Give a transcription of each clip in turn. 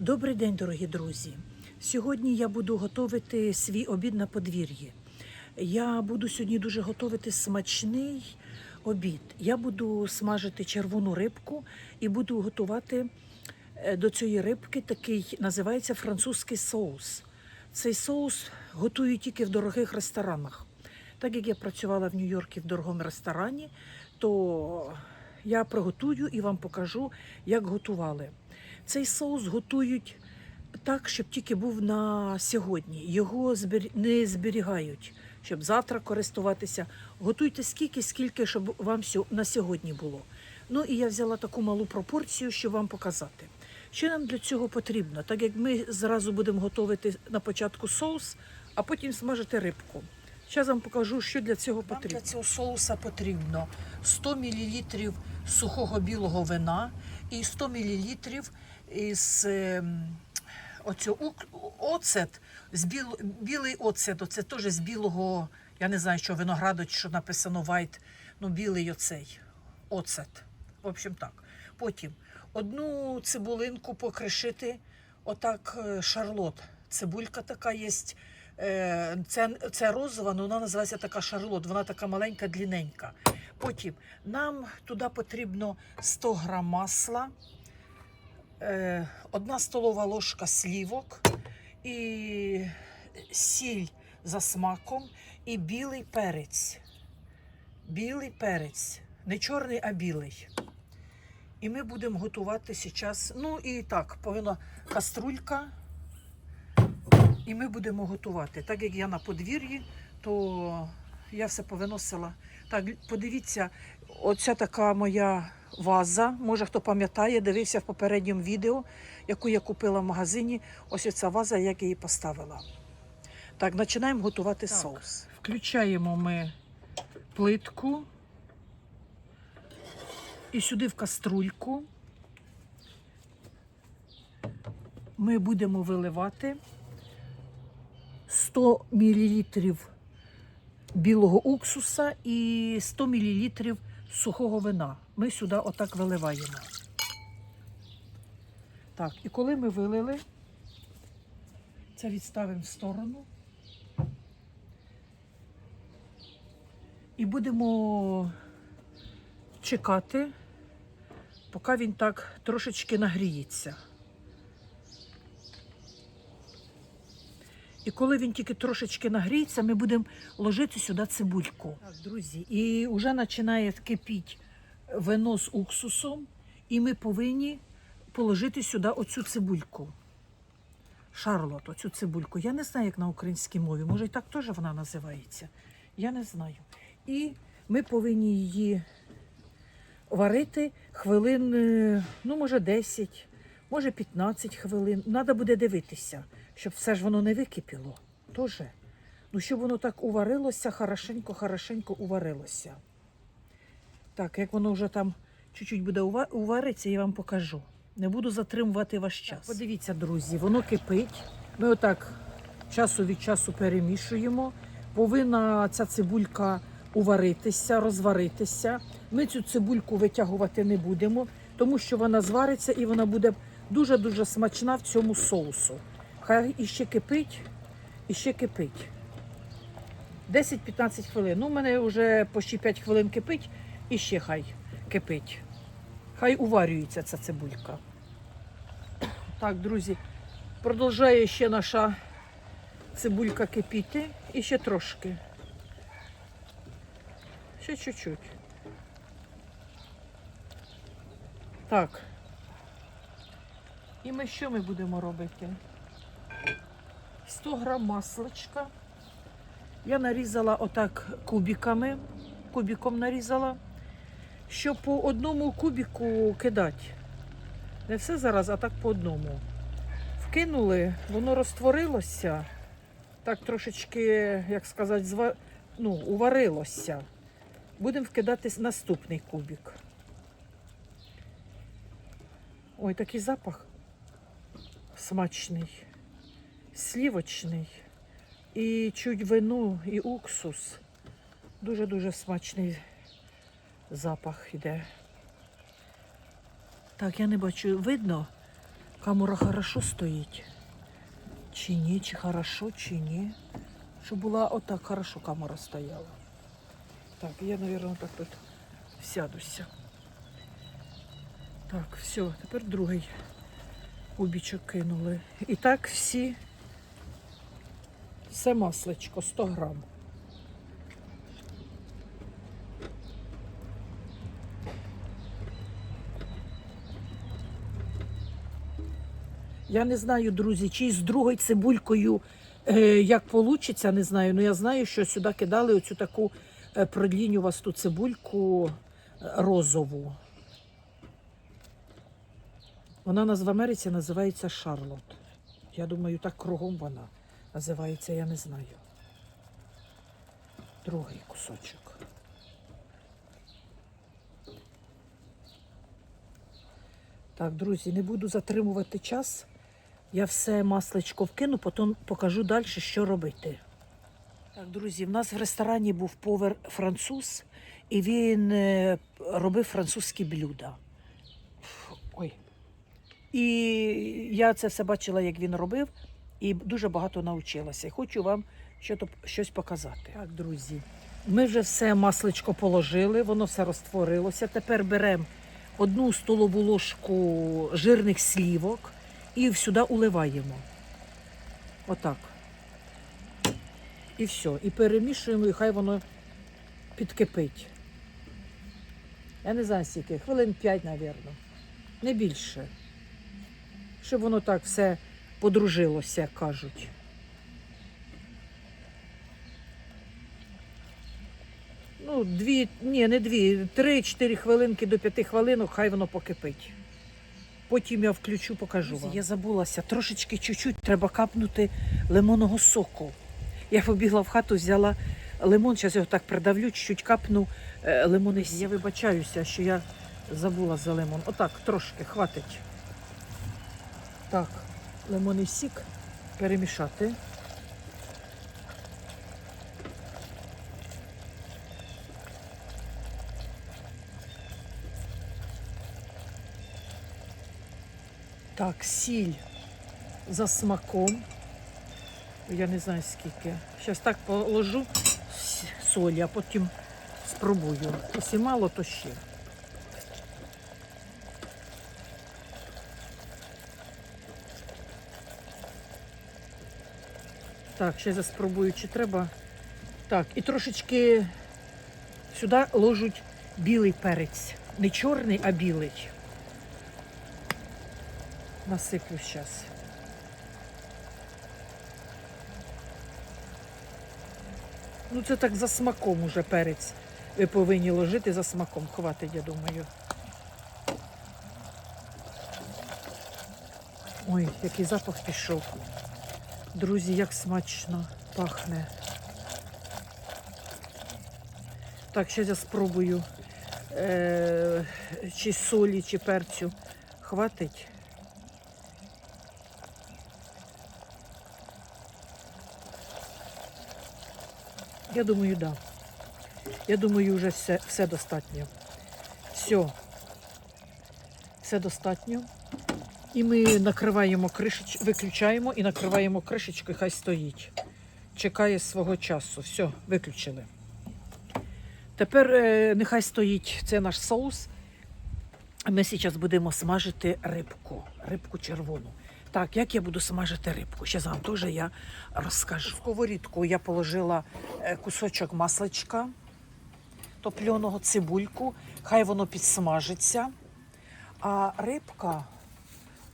Добрий день, дорогі друзі. Сьогодні я буду готувати свій обід на подвір'ї. Я буду сьогодні дуже готувати смачний обід. Я буду смажити червону рибку і буду готувати е, до цієї рибки такий називається французький соус. Цей соус готують тільки в дорогих ресторанах. Так як я працювала в Нью-Йорку в дорогому ресторані, то я приготую і вам покажу, як готували. Цей соус готують так, щоб тільки був на сьогодні. Його не зберігають, щоб завтра користуватися. Готуйте скільки, скільки, щоб вам на сьогодні було. Ну і я взяла таку малу пропорцію, щоб вам показати. Що нам для цього потрібно? Так як ми зразу будемо готувати на початку соус, а потім смажити рибку. Зараз вам покажу, що для цього потрібно. Для цього соуса потрібно 100 мл сухого білого вина і 100 мл із ем, оцю, оцет, з біл, білий оцет, оце теж з білого, я не знаю, що винограду, що написано white, ну білий оцей оцет. В общем так. Потім одну цибулинку покришити, отак е, шарлот. Цибулька така є. Е, Це, це розова, але вона називається така шарлот, вона така маленька, длинненька. Потім нам туди потрібно 100 грам масла, одна столова ложка слівок і сіль за смаком і білий перець. Білий перець, не чорний, а білий. І ми будемо готувати зараз. Ну і так, повинна каструлька. І ми будемо готувати. Так як я на подвір'ї, то я все повиносила. Так, подивіться, оця така моя ваза. Може, хто пам'ятає, дивився в попередньому відео, яку я купила в магазині. Ось оця ваза, як я її поставила. Так, починаємо готувати Так. соус. Включаємо ми плитку. І сюди в каструльку ми будемо виливати 100 мл білого уксуса і 100 мл сухого вина. Ми сюди отак виливаємо. Так, і коли ми вилили, це відставимо в сторону. І будемо чекати, поки він так трошечки нагріється. І коли він тільки трошечки нагріється, ми будемо ложити сюди цибульку. Так, друзі, і вже починає кипіти вино з уксусом, і ми повинні положити сюди оцю цибульку. Шарлот, оцю цибульку. Я не знаю, як на українській мові. Може, і так теж вона називається. Я не знаю. І ми повинні її варити хвилин, е, ну, може, 10, може 15 хвилин. Треба буде дивитися, щоб все ж воно не википіло. Тоже. Ну, щоб воно так уварилося, хорошенько, хорошенько уварилося. Так, як воно вже там чуть-чуть буде ува- увариться, я вам покажу. Не буду затримувати ваш час. Подивіться, друзі, воно кипить. Ми отак часу від часу перемішуємо. Повинна ця цибулька уваритися, розваритися. Ми цю цибульку витягувати не будемо, тому що вона звариться і вона буде дуже-дуже смачна в цьому соусу. Хай іще кипить, іще кипить. 10-15 хвилин. Ну, у мене вже почти 5 хвилин кипить, і ще хай кипить. Хай уварюється ця цибулька. Так, друзі, продовжує ще наша цибулька кипіти. І ще трошки. Ще чуть-чуть. Так. І ми що ми будемо робити? 100 грам масличка. Я нарізала отак кубиками, кубиком нарізала, щоб по одному кубику кидати. Не все зараз, а так по одному. Вкинули, воно розтворилося, так трошечки, як сказати, зва... ну, уварилося. Будемо вкидати наступний кубик. Ой, такий запах смачний, слівочний. І чуть вину, і уксус. Дуже-дуже смачний запах йде. Так, я не бачу, видно, Камера хорошо стоїть. Чи ні, чи хорошо, чи ні. Щоб була отак хорошо камера стояла. Так, я, мабуть, так тут сядуся. Так, все, тепер другий кубічок кинули. І так всі, все маслечко, 100 грам. Я не знаю, друзі, чи з другою цибулькою е, як вийде, не знаю. Ну я знаю, що сюди кидали оцю таку е, продлінювасту цибульку е, розову. Вона нас в Америці називається Шарлот. Я думаю, так кругом вона називається, я не знаю. Другий кусочок. Так, друзі, не буду затримувати час. Я все масличко вкину, потім покажу далі, що робити. Так, друзі, в нас в ресторані був повар француз, і він е, робив французькі блюда. Ой. І я це все бачила, як він робив, і дуже багато навчилася. І хочу вам щось показати. Так, друзі, ми вже все масличко положили, воно все розтворилося. Тепер беремо одну столову ложку жирних слівок і сюди уливаємо. Отак. І все. І перемішуємо, і хай воно підкипить. Я не знаю скільки, хвилин 5, мабуть. Не більше. Щоб воно так все подружилося, як кажуть. Ну, дві, ні, не дві, три-чотири хвилинки до п'яти хвилинок, хай воно покипить. Потім я включу, покажу вам. Я забулася, трошечки чуть-чуть треба капнути лимонного соку. Я побігла в хату, взяла лимон, зараз його так придавлю, чуть-чуть капну е, лимонний сік. Я вибачаюся, що я забула за лимон. Отак, трошки, хватить. Так, лимонний сік перемішати. Так, сіль за смаком. Я не знаю скільки. Зараз так положу солі, а потім спробую. Якщо мало, то ще. Так, ще я спробую, чи треба. Так, і трошечки сюди ложуть білий перець. Не чорний, а білий. Насиплю зараз. Ну, це так за смаком уже перець. Ви повинні ложити за смаком. Хватить, я думаю. Ой, який запах пішов. Друзі, як смачно пахне. Так, ще я спробую е- чи солі, чи перцю. Хватить. Я думаю, да. Я думаю, вже все, все достатньо. Все. Все достатньо. І ми накриваємо кришеч... виключаємо і накриваємо кришечкою, хай стоїть. Чекає свого часу. Все, виключили. Тепер е, нехай стоїть це наш соус. Ми зараз будемо смажити рибку, рибку червону. Так, як я буду смажити рибку? Ще вам теж я розкажу. В сковорідку я положила е, кусочок масличка топленого, цибульку, хай воно підсмажиться. А рибка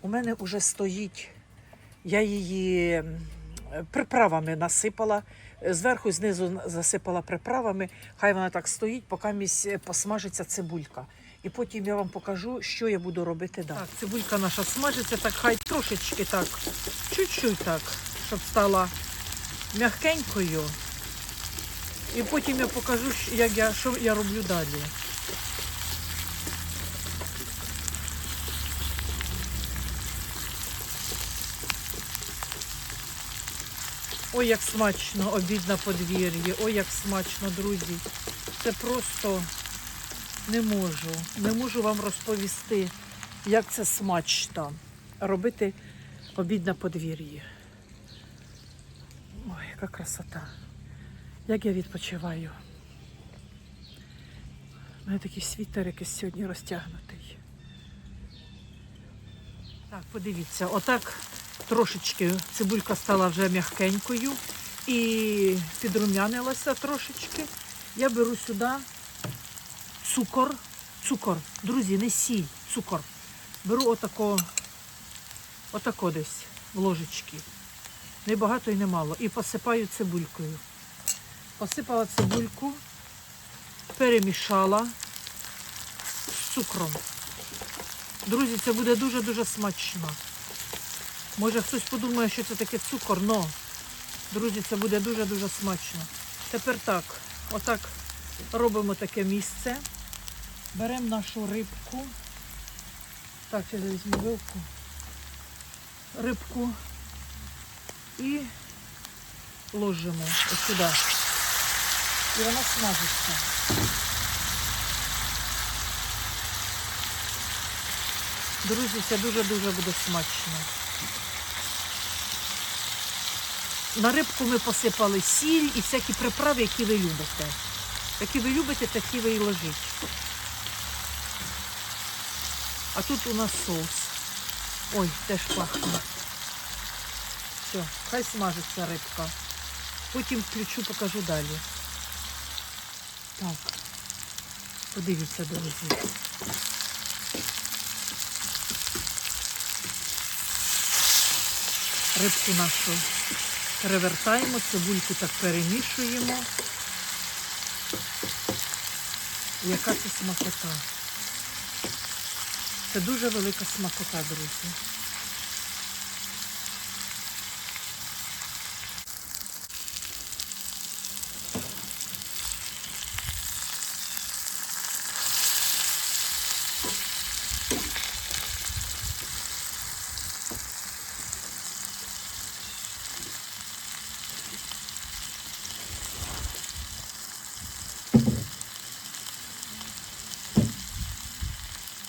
у мене вже стоїть, я її приправами насипала. Зверху і знизу засипала приправами, хай вона так стоїть, поки місь посмажиться цибулька. І потім я вам покажу, що я буду робити далі. Так, цибулька наша смажиться, так хай трошечки так, чуть-чуть так, щоб стала м'якенькою. І потім я покажу, як я, що я роблю далі. Ой, як смачно обід на подвір'ї. Ой, як смачно, друзі. Це просто не можу. Не можу вам розповісти, як це смачно. робити обід на подвір'ї. Ой, яка красота. Як я відпочиваю. У мене такий світер якийсь сьогодні розтягнутий. Так, подивіться, отак трошечки цибулька стала вже м'якенькою і підрумянилася трошечки. Я беру сюди цукор. Цукор. Друзі, не сіль, цукор. Беру отако, отако десь в ложечки. Не багато і не мало. І посипаю цибулькою. Посипала цибульку, перемішала з цукром. Друзі, це буде дуже-дуже смачно. Може хтось подумає, що це таке цукор, но, друзі, це буде дуже-дуже смачно. Тепер так, отак робимо таке місце. Беремо нашу рибку. Так, я візьму вилку. Рибку і ложимо ось сюди. І вона смажиться. Друзі, це дуже-дуже буде смачно. На рибку ми посипали сіль і всякі приправи, які ви любите. Які ви любите, такі ви і ложіть. А тут у нас соус. Ой, теж пахне. Все, хай смажиться рибка. Потім включу, покажу далі. Так, подивіться, друзі. Рибку нашу перевертаємо, цибульку так перемішуємо. Яка це смакота. Це дуже велика смакота, друзі.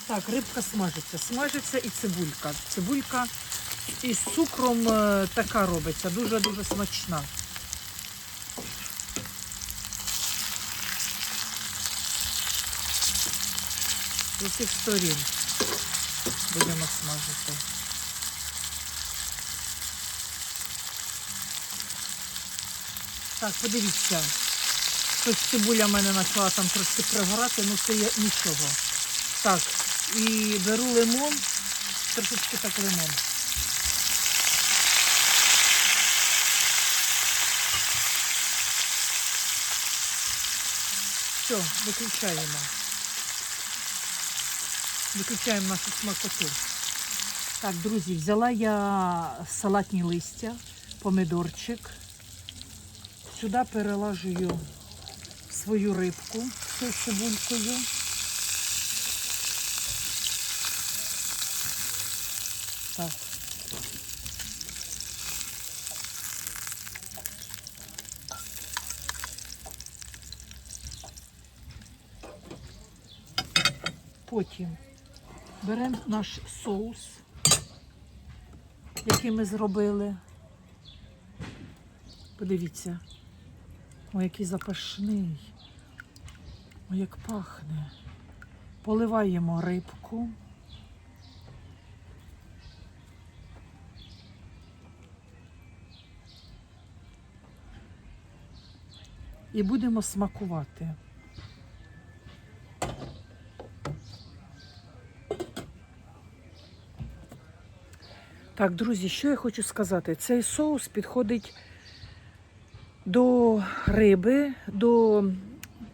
Так, рибка смажиться. Смажиться і цибулька. Цибулька із цукром е, така робиться, дуже-дуже смачна. З усіх сторін будемо смажити. Так, подивіться. Щось цибуля в мене почала там трошки пригорати, ну це є нічого. Так, і беру лимон, трошечки так лимон. Все, виключаємо. Виключаємо нашу смакоту. Так, друзі, взяла я салатні листя, помидорчик. Сюди перелажую свою рибку з цибулькою. Так. Потім беремо наш соус, який ми зробили. Подивіться, ой, який запашний. Ой, як пахне. Поливаємо рибку. І будемо смакувати. Так, друзі, що я хочу сказати? Цей соус підходить до риби, до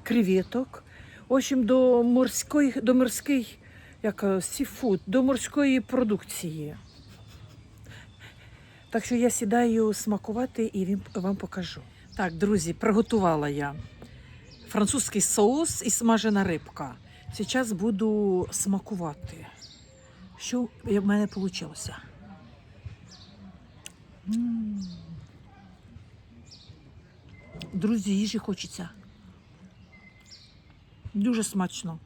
креветок, в общем, до морської, до морської, як е, сіфуд, до морської продукції. Так що я сідаю смакувати і вам покажу. Так, друзі, приготувала я французький соус і смажена рибка. Зараз буду смакувати. Що в мене вийшло? Друзі, їжі хочеться. Дуже смачно.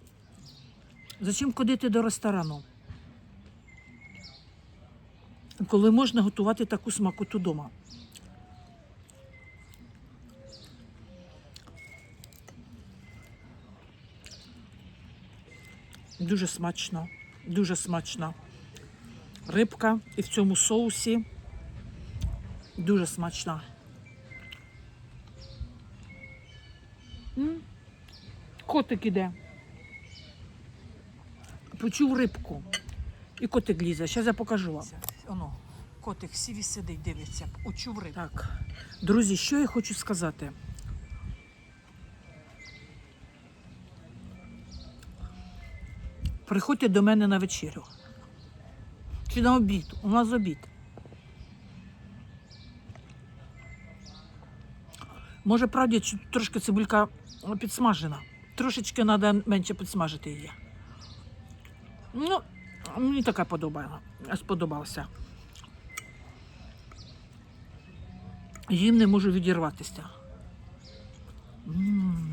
Зачем ходити до ресторану? коли можна готувати таку смакоту вдома. Дуже смачно, дуже смачно. Рибка і в цьому соусі дуже смачна. М? Котик іде. Почув рибку. І котик лізе. Зараз я покажу вам. Оно, котик сів і сидить, дивиться. Почув рибку. Так. Друзі, що я хочу сказати? Приходьте до мене на вечерю. Чи на обід? У нас обід. Може, правді, трошки цибулька підсмажена. Трошечки треба менше підсмажити її. Ну, мені така подобає. сподобалася. Їм не можу відірватися. М.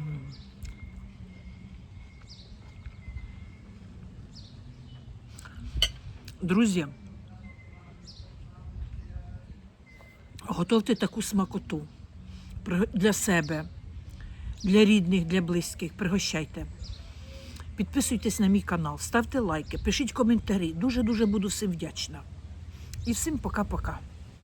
Друзі, готовте таку смакоту для себе, для рідних, для близьких. Пригощайте. Підписуйтесь на мій канал, ставте лайки, пишіть коментарі. Дуже-дуже буду всім вдячна. І всім пока-пока.